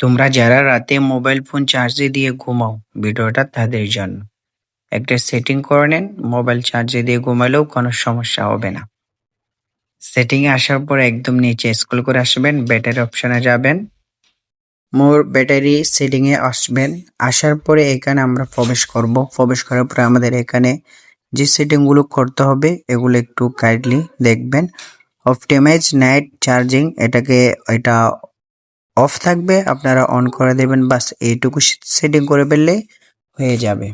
তোমরা যারা রাতে মোবাইল ফোন চার্জে দিয়ে ঘুমাও, ভিডিওটা তাদের জন্য। একটা সেটিং করে নেন, মোবাইল চার্জে দিয়ে ঘুমালেও কোনো সমস্যা হবে না। সেটিং এ আসার পর একদম নিচে স্ক্রল করে আসবেন ব্যাটারি অপশনে যাবেন। মোর ব্যাটারি সেটিং এ আসবেন। আসার পরে এখানে আমরা প্রবেশ করব। প্রবেশ করার পরে আমাদের এখানে যে সেটিংগুলো করতে হবে, এগুলো একটু কাইন্ডলি দেখবেন। অপটিমাইজ নাইট চার্জিং এটাকে, এটা অফ থাকবে আপনারা অন করে দেবেন বাস এইটুকু সেটিং করে ফেললে হয়ে যাবে।